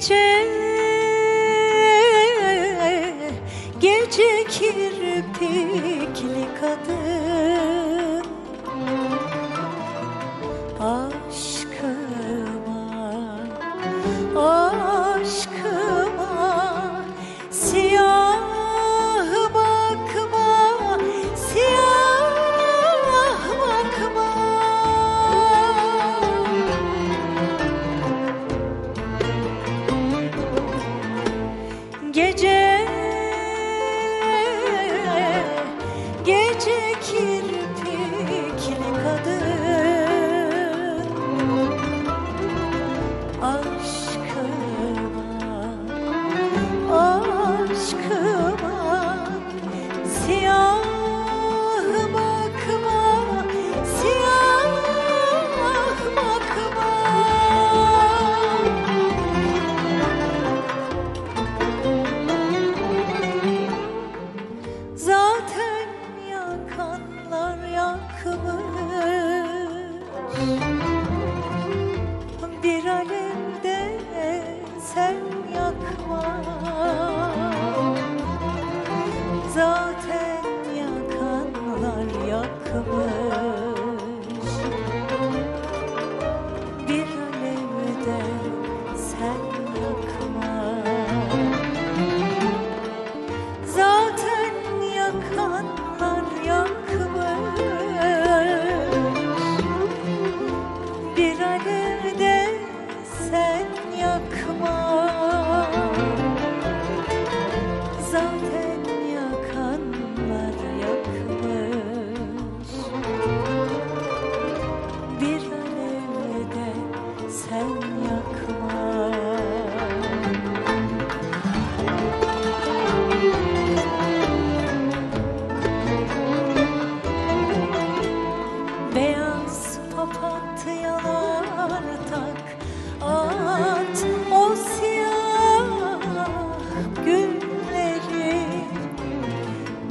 gece Gece kirpikli kadın us.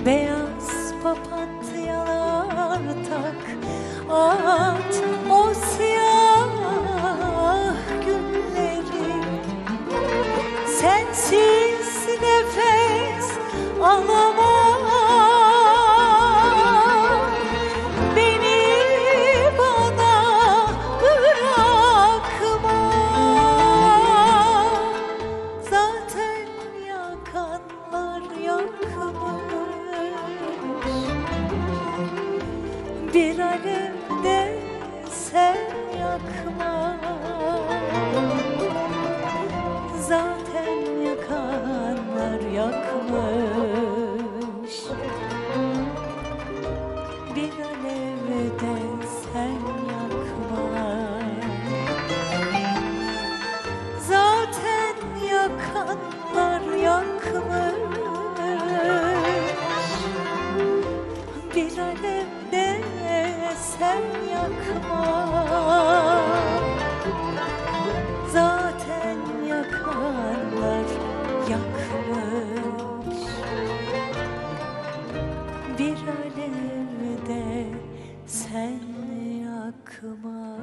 There canlar yakmış. Bir alemde sen yakma. Zaten yakarlar yakmış. Bir alemde sen yakma.